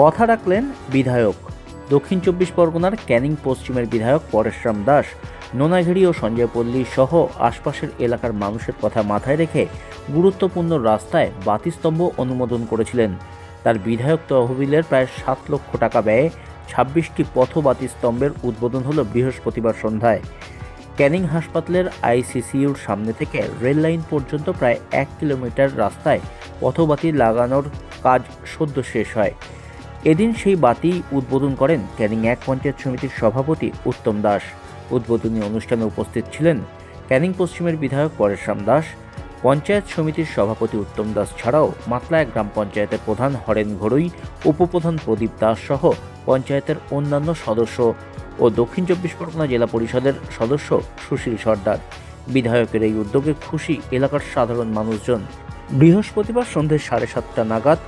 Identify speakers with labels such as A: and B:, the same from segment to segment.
A: কথা রাখলেন বিধায়ক। দক্ষিণ চব্বিশ পরগনার ক্যানিং পশ্চিমের বিধায়ক পরেশরাম দাস নোনাঘেরি ও সঞ্জয় পল্লী সহ আশপাশের এলাকার মানুষের কথা মাথায় রেখে গুরুত্বপূর্ণ রাস্তায় বাতিস্তম্ভ অনুমোদন করেছিলেন। তার বিধায়ক তহবিলের প্রায় সাত লক্ষ টাকা ব্যয়ে ছাব্বিশটি পথ বাতিস্তম্ভের উদ্বোধন হলো বৃহস্পতিবার সন্ধ্যায়। ক্যানিং হাসপাতালের আইসিসিউর সামনে থেকে রেল লাইন পর্যন্ত প্রায় এক কিলোমিটার রাস্তায় পথবাতি লাগানোর কাজ সদ্য শেষ হয়। এদিন সেই বাতি উদ্বোধন করেন ক্যানিং এক পঞ্চায়েত সমিতির সভাপতি উত্তম দাস। উদ্বোধনী অনুষ্ঠানে উপস্থিত ছিলেন ক্যানিং পশ্চিমের বিধায়ক পরেশরাম দাস, পঞ্চায়েত সমিতির সভাপতি উত্তম দাস ছাড়াও মাতলায় গ্রাম পঞ্চায়েতের প্রধান হরেন ঘড়ুই উপপ্রধান প্রদীপ দাস সহ পঞ্চায়েতের অন্যান্য সদস্য ও দক্ষিণ চব্বিশ পরগনা জেলা পরিষদের সদস্য সুশীল সর্দার। বিধায়কের এই উদ্যোগে খুশি এলাকার সাধারণ মানুষজন। বৃহস্পতিবার সন্ধ্যে সাড়ে সাতটা নাগাদ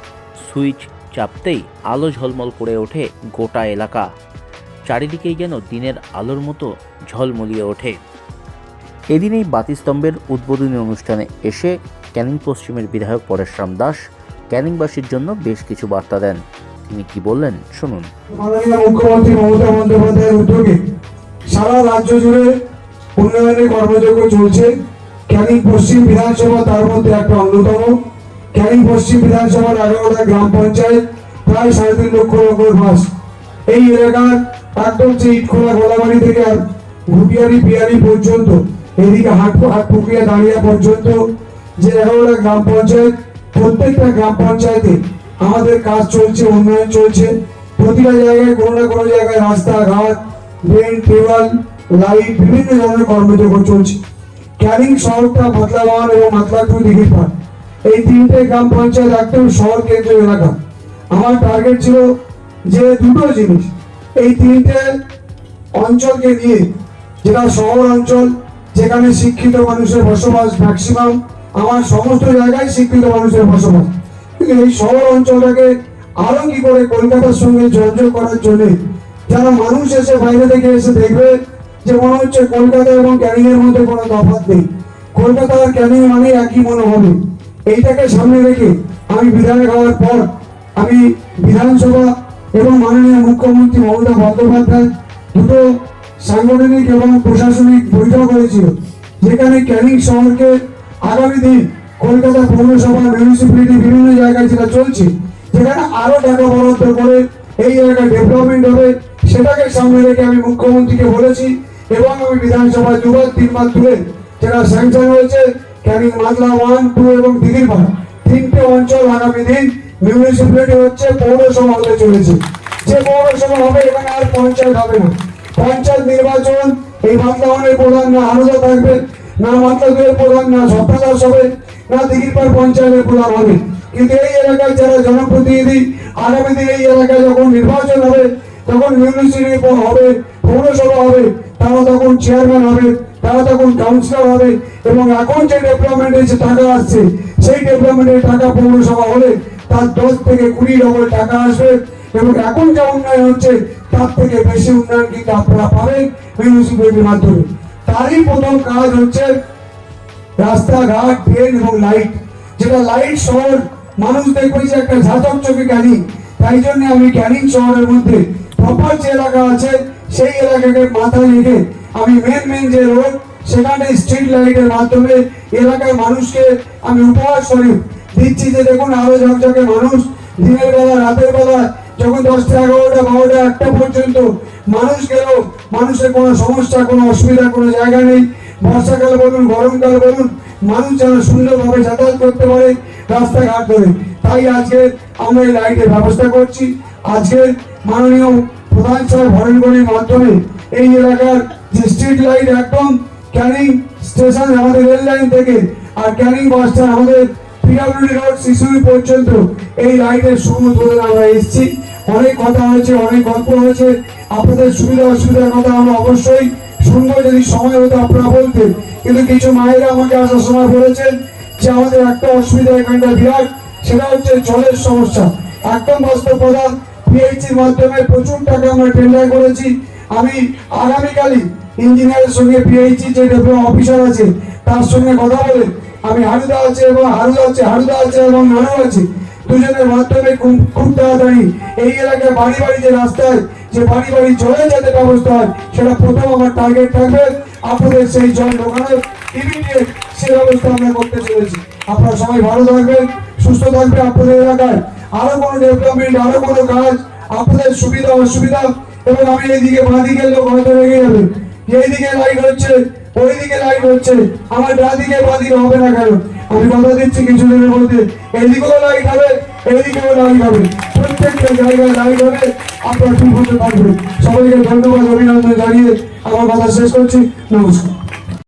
A: সুইচ চাপতেই আলো ঝলমল করে ওঠে গোটা এলাকা। চারিদিকেই যেন দিনের আলোর মতো ঝলমলিয়ে ওঠে। এদিন এই বাতিস্তম্ভের উদ্বোধনী অনুষ্ঠানে এসে ক্যানিং পশ্চিমের বিধায়ক পরেশরাম দাস ক্যানিংবাসীর জন্য বেশ কিছু বার্তা দেন। তিনি কি বললেন, শুনুন।
B: মুখ্যমন্ত্রী মমতা বন্দ্যোপাধ্যায়ের উদ্যোগে সারা রাজ্য জুড়ে উন্নয়নের কর্মযজ্ঞ চলছে। ক্যানিং পশ্চিম বিধানসভা তার মধ্যে একটা অন্যতম। ক্যানিং পশ্চিম বিধানসভার এগারোটা গ্রাম পঞ্চায়েত? প্রায় সাড়ে তিন লক্ষ লোকের বাস। এই এলাকার একদম যে ইটখোলা গোলাবাড়ি থেকে ঘুটিয়ারি, পিয়ারি পর্যন্ত, এদিকে হাট হাট পুকুরিয়া দাঁড়িয়া পর্যন্ত যে এগারোটা গ্রাম পঞ্চায়েত, প্রত্যেকটা গ্রাম পঞ্চায়েতে আমাদের কাজ চলছে, উন্নয়ন চলছে। প্রতিটা জায়গায় কোনো না কোনো জায়গায় রাস্তাঘাট ড্রেন টেবল লাইট, বিভিন্ন ধরনের কর্মযোগ্য চলছে। ক্যানিং শহরটা মাতলাবান এবং মাতলাটু দিঘিরপাড় এই তিনটে গ্রাম পঞ্চায়েত একদম শহর কেন্দ্রীয় এলাকা। আমার টার্গেট ছিল যে দুটো জিনিস। এই তিনটে অঞ্চলকে নিয়ে, যেটা শহর অঞ্চল, যেখানে শিক্ষিত মানুষের বসবাস ম্যাক্সিমাম আমার সমস্ত জায়গায় শিক্ষিত মানুষের বসবাস। কিন্তু এই শহর অঞ্চলটাকে আরও কি করে কলকাতার সঙ্গে জঞ্জল করার জন্য, যারা মানুষ এসে বাইরে থেকে এসে দেখবে যে মনে হচ্ছে কলকাতা এবং ক্যানিং এর মধ্যে কোনো তফাৎ নেই। কলকাতা আর ক্যানিং মানে একই মনে হবে এইটাকে সামনে রেখে আমি বিধায়ক হওয়ার পর আমি বিধানসভা এবং মাননীয় মুখ্যমন্ত্রী মমতা বন্দ্যোপাধ্যায় দুটো সাংগঠনিক এবং প্রশাসনিক বৈঠক হয়েছিল, যেখানে ক্যানিং শহরকে আগামী দিন কলকাতা পৌরসভা মিউনিসিপ্যালিটি বিভিন্ন জায়গায় যেটা চলছে, যেখানে আরও টাকা বরাদ্দ করে এই জায়গায় ডেভেলপমেন্ট হবে, সেটাকে সামনে রেখে আমি মুখ্যমন্ত্রীকে বলেছি এবং আমি বিধানসভায় দুবার তিনবার তুলে যেটা স্যাংশন হয়েছে ক্যানিং মাতলা ওয়ান টু এবং দিঘিরপাড়া তিনটে অঞ্চল আগামী দিন মিউনিসিপ্যালিটি হচ্ছে পৌরসভা হতে চলেছে। যে পৌরসভা হবে, এখানে আর পঞ্চায়েত হবে না। পঞ্চায়েত নির্বাচন, এই মাতলাওয়ানের প্রধান না হারুদা থাকবে, না মাতলাদের প্রধান না সপ্তাহ হবে, না দিঘিরপাড় পঞ্চায়েতের প্রধান হবে। কিন্তু এই এলাকায় যারা জনপ্রতিনিধি আগামী দিনে এই এলাকায় যখন নির্বাচন হবে, তখন মিউনিসিপ্যালিটি হবে, পৌরসভা হবে তখন চেয়ারম্যান হবে, তারা তখন কাউন্সিলর হবে এবং এখন যে ডেভেলপমেন্টের যে টাকা আসছে, সেই ডেভেলপমেন্টের টাকা পৌরসভা হলে তার দশ থেকে কুড়ি ডবল টাকা আসবে এবং এখন যা উন্নয়ন হচ্ছে, তার থেকে বেশি উন্নয়ন কিন্তু আপনারা পাবেন মিউনিসিপ্যালিটির মাধ্যমে। তারই প্রথম কাজ হচ্ছে রাস্তাঘাট ড্রেন এবং লাইট যেটা লাইট শহর, মানুষ দেখবে যে একটা ঝাঁচক চোখে ক্যানিং তাই জন্য আমি ক্যানিং শহরের মধ্যে প্রপার যে এলাকা আছে সেই এলাকাকে মাথায় রেখে আমি মেন মেন যে রোড সেখানে স্ট্রিট লাইটের মাধ্যমে এলাকার মানুষকে আমি উপহার স্বরূপ দিচ্ছি যে দেখুন আলো ঝকঝকে মানুষ দিনের বেলা, রাতের বেলা, যখন দশটা, এগারোটা, বারোটা একটা পর্যন্ত মানুষ গেল, মানুষের কোনো সমস্যা, কোনো অসুবিধা, কোনো জায়গা নেই। বর্ষাকাল বলুন, গরমকাল বলুন, মানুষ যেন সুন্দরভাবে যাতায়াত করতে পারে রাস্তাঘাট ধরে। তাই আজকে আমরা এই লাইটের ব্যবস্থা করছি। আজকে মাননীয় প্রধান সাহেব হরেনগড়ের মাধ্যমে এই এলাকার যে স্ট্রিট লাইট একদম ক্যানিং স্টেশন আমাদের রেল লাইন থেকে আর ক্যানিং বাস স্ট্যান্ড আমাদের পিডাব্লিউডি রোড শিশুরি পর্যন্ত এই লাইটের ধরে আমরা এসেছি। অনেক কথা হয়েছে, অনেক গল্প হয়েছে। আপনাদের সুবিধা অসুবিধার কথা আমরা অবশ্যই শুনব, যদি সময় হতো আপনারা বলতেন। কিন্তু কিছু মায়েরা আমাকে আসার সময় বলেছেন যে আমাদের একটা অসুবিধা এখানটা বিরাট, সেটা হচ্ছে জলের সমস্যা। একদম বাস্তব প্রধান পিএইচির মাধ্যমে প্রচুর টাকা আমরা টেন্ডার করেছি। আমি আগামীকালই ইঞ্জিনিয়ারের সঙ্গে পিএইচি যে অফিসার আছে, তার সঙ্গে কথা বলে আমি হারুদা আছে এবং হারুদা আছে হারুদা আছে এবং নানু আছে, দুজনের মাধ্যমে খুব তাড়াতাড়ি এই এলাকায় বাড়ি বাড়ি যে রাস্তায় যে বাড়ি বাড়ি জলে যাতে ব্যবস্থা হয়, সেটা প্রথম আমার টার্গেট থাকবে। আপনাদের সেই জল ঢোকানোর ইমিডিয়েট সে ব্যবস্থা আমরা করতে চলেছি। আপনারা সবাই ভালো থাকবেন, সুস্থ থাকবে আপনাদের এলাকায়। আরও কোনো ডেভেলপমেন্ট আরও কোনো কাজ আপনাদের সুবিধা, অসুবিধা, এবং আমি এইদিকে বাঁদিকের লোক হয়তো রেগে যাবে। এইদিকে লাইট হচ্ছে, ওইদিকে লাইট হচ্ছে। আমার ডাদিকে বাঁদিকে হবে না কেন? আমি কথা দিচ্ছি কিছুদিনের মধ্যে। এইদিকেও লাইট হবে, এইদিকেও লাইট হবে। প্রত্যেকটা জায়গায় লাইট হবে, আপনার ঠিক মতো থাকবে সবাইকে ধন্যবাদ, অভিনন্দন জানিয়ে আমার কথা শেষ করছি। নমস্কার।